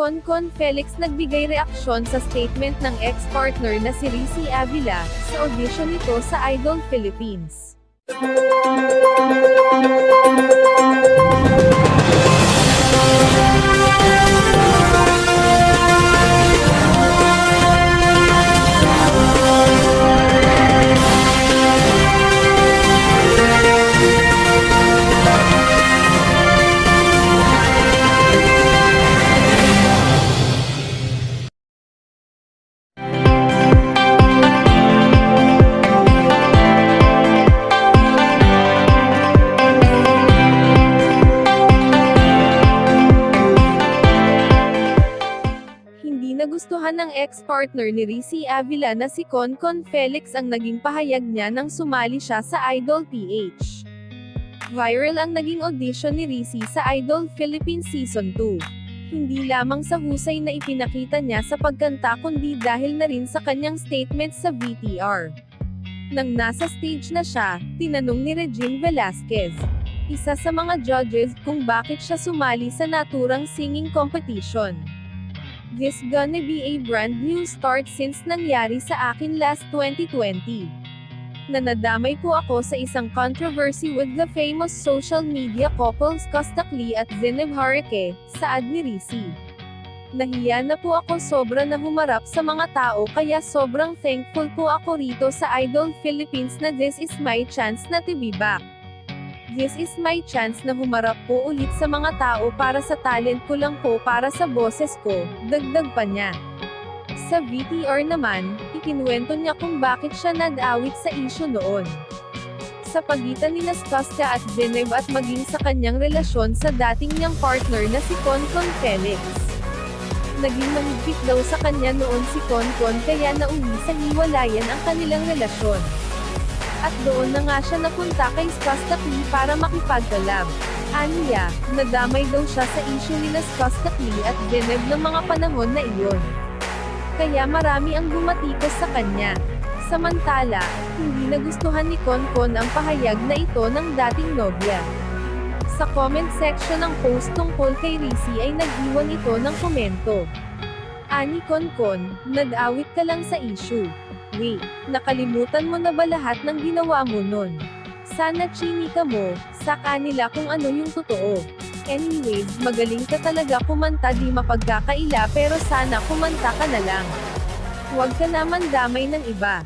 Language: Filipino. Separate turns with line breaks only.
Concon Felix nagbigay reaksyon sa statement ng ex-partner na si Rizzy Avila, sa audition nito sa Idol Philippines. Nagustuhan ng ex-partner ni Rizzy Avila na si Concon Felix ang naging pahayag niya nang sumali siya sa Idol PH. Viral ang naging audition ni Rizzy sa Idol Philippines Season 2. Hindi lamang sa husay na ipinakita niya sa pagkanta kundi dahil na rin sa kanyang statement sa VTR. Nang nasa stage na siya, tinanong ni Regine Velasquez, isa sa mga judges kung bakit siya sumali sa naturang singing competition. This gonna be a brand new start since nangyari sa akin last 2020. Na nadamay po ako sa isang controversy with the famous social media couples Kostakli at Zineb Hareke, saad ni Rizzy. Nahiya na po ako sobra na humarap sa mga tao kaya sobrang thankful po ako rito sa Idol Philippines na this is my chance na to be back. This is my chance na humarap po ulit sa mga tao para sa talent ko lang po para sa boses ko, dagdag pa niya. Sa VTR naman, ikinuwento niya kung bakit siya nag-awit sa issue noon. Sa pagitan ni Nastasia at Zeneb at maging sa kanyang relasyon sa dating niyang partner na si Concon Felix. Naging mahigpit daw sa kanya noon si Concon kaya nauwi sa hiwalayan ang kanilang relasyon. At doon na nga siya napunta kay Skostakli para makipagkalab. Aniya, nadamay daw siya sa issue ni Skostakli at Zeneb ng mga panahon na iyon. Kaya marami ang gumatikos sa kanya. Samantala, hindi nagustuhan ni Konkon ang pahayag na ito ng dating nobya. Sa comment section ng post tungkol kay Rizzy ay nag-iwan ito ng komento. Ani Konkon, nag-awit ka lang sa issue. Wait, nakalimutan mo na ba lahat ng ginawa mo nun? Sana chinika mo, sa kanila kung ano yung totoo. Anyways, magaling ka talaga kumanta di mapagkakaila pero sana kumanta ka na lang. Huwag ka naman damay ng iba.